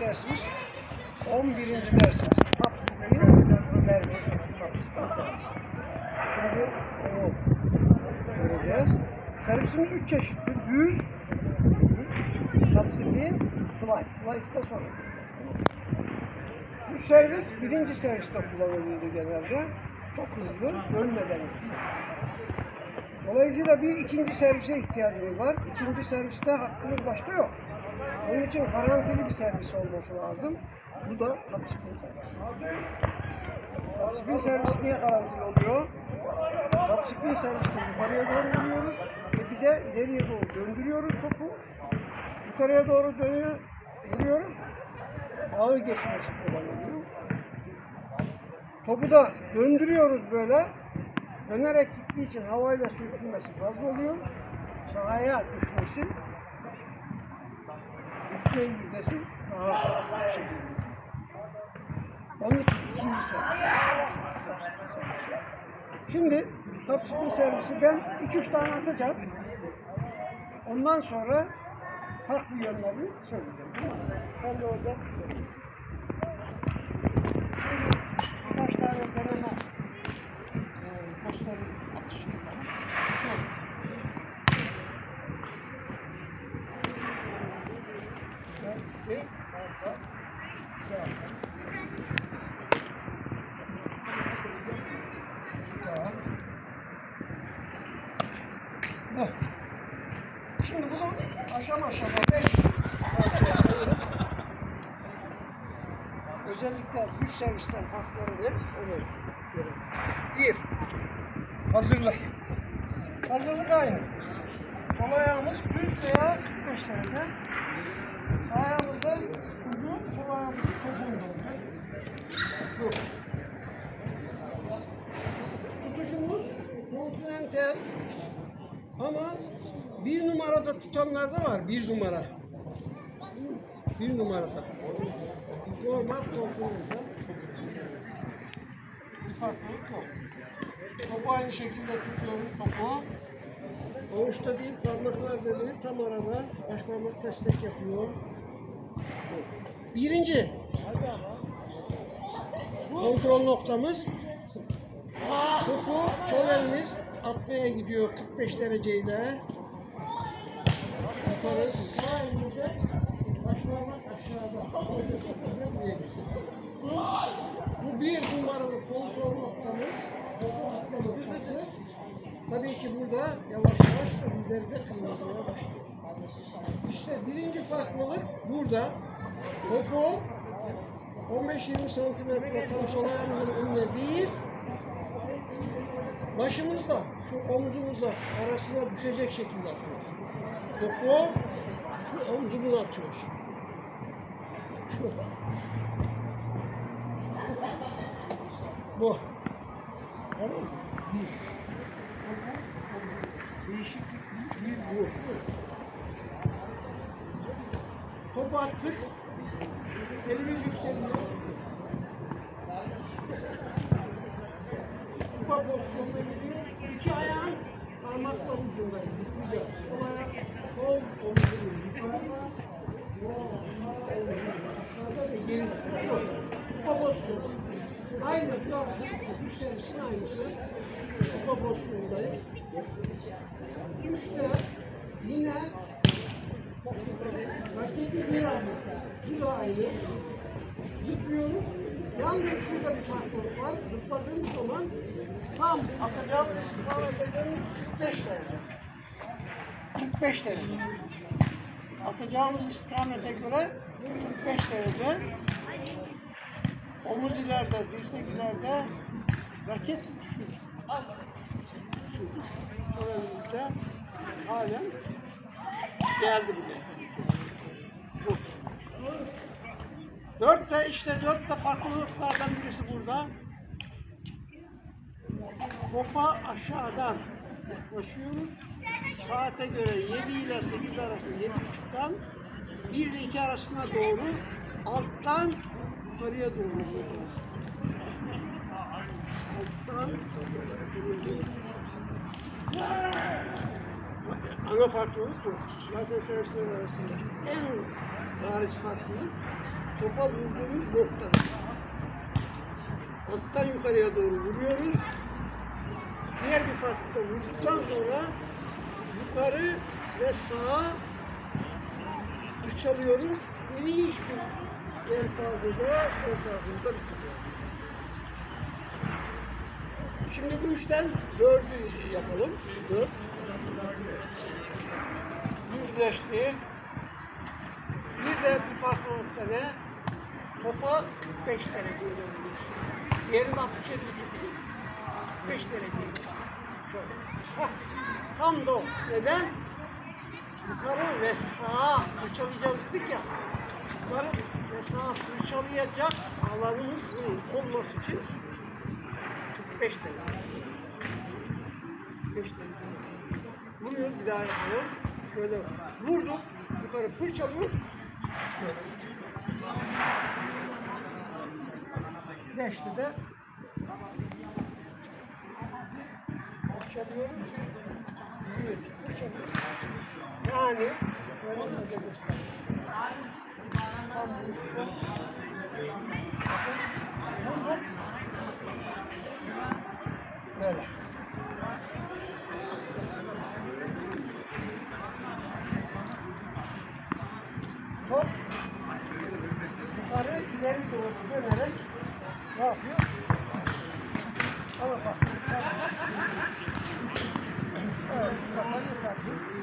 dersimiz 11. dersimiz. Kapsülün servis. Şimdi onu göreceğiz. Servisimiz 3 çeşittir. Düz, kapsülün, slice. Slice da sonra. Bu servis birinci serviste kullanılıyordu genelde. Çok hızlı, ölmeden. Dolayısıyla bir ikinci servise ihtiyacımız var. İkinci serviste hakkımız başka yok. Onun için garantili bir servis olması lazım. Bu da topspin servis. Topspin servis niye garantili oluyor? Topspin serviste yukarıya doğru vuruyoruz ve bir de ileriye doğru döndürüyoruz topu. Yukarıya doğru dönüyor, vuruyoruz. Ağır geçmesi kolay oluyor. Topu da döndürüyoruz böyle. Dönerek gittiği için havayla sürtünmesi fazla oluyor. Sahaya düşmesi, düşme yüzdesi daha oluyor. Onun için ikinci servis. Şimdi topspin servisi ben 2-3 tane atacağım. Ondan sonra farklı yönlerini söyleyeceğim. Ben de orada söyleyeyim. Birkaç tane deneme e, gösteri atışıyla. Ben bir, orta, sağ. Sağ. Şimdi bunu aşama aşama beş özellikle güç servisten farkları ne? Onu görelim. Bir, hazırlık. Hazırlık aynı. Sol ayağımız düz veya 45 derece. Ayağımızda ucu sol ayağımızın topuğunda olacak. Tutuşumuz kontinental ama bir numarada tutanlar da var. Bir numara. Bir numarada. Normal kontrolümüzde. Bir farklılık yok. Topu aynı şekilde tutuyoruz topu. Avuçta değil, parmaklarda değil, tam arada. Baş parmak destek yapıyor. Birinci kontrol noktamız topu sol elimiz atmaya gidiyor 45 dereceyle. Atarız. Sağ. Bu bir numaralı kontrol noktamız. Topu atma noktası. Tabii ki burada yavaş yavaş üzerinde kırmızıya başlıyor. İşte birinci farklılık burada. Topu 15-20 santimetre tam sol ayağımızın önüne değil, başımızla, şu omzumuzla arasına düşecek şekilde atıyoruz. Topu şu omzumuza atıyoruz. Şu. Bu. Tamam mı? Değişiklik bir bu. Topu attık. Kupa pozisyonuna gidiyor. İki ayağın parmakla ucundayız. Zıplayacağız. Sol ayak, sol omzunu yukarıda. Kupa pozisyonu. Aynı trafik, yükselişin aynısı. Kupa pozisyonundayız. Üçte yine raketi bir adım. Aynı. Zıplıyoruz. Yalnız burada bir farklılık var. Zıpladığımız zaman tam atacağımız istikametlerin 45 derece. 45 derece. Atacağımız istikamete göre 45 derece. Omuz ileride, dirsek ileride, raket şu. Şu. Elimizde halen geldi buraya tabii ki. Bu. Dört de işte dört de farklılıklardan birisi burada. Topa aşağıdan yaklaşıyoruz. Saate göre 7 ile 8 arası 7.30'dan 1 ile 2 arasına doğru alttan yukarıya doğru vuruyoruz. Alttan yukarıya doğru. Ana farklılık bu. Zaten servisler arasında en bariz farklılık topa vurduğumuz noktada. Alttan yukarıya doğru vuruyoruz. Diğer bir farklı vurduktan sonra yukarı ve sağa fırçalıyoruz. Geniş bir yelpazede sol tarafımızda bitiriyoruz. Şimdi bu üçten dördü yapalım. Dört. Yüzleşti. Bir de bir farklılıkta ne? Topa 45 derece dönüyoruz. Diğerinde 67 buçuk. 45 derece. Tam da o. Neden? Yukarı ve sağa fırçalayacağız dedik ya. Yukarı ve sağa fırçalayacak alanımızın olması için 45 derece. 45 derece. Vuruyoruz bir daha yapalım. Şöyle vurduk. Yukarı fırçalıyor. Beşte de fırçalıyoruz. Vuruyoruz. Fırçalıyoruz. Yani size göstereyim. Böyle. Yukarı ileri doğru dönerek ne yapıyor? Al bak. Evet, bu kadar yeterli.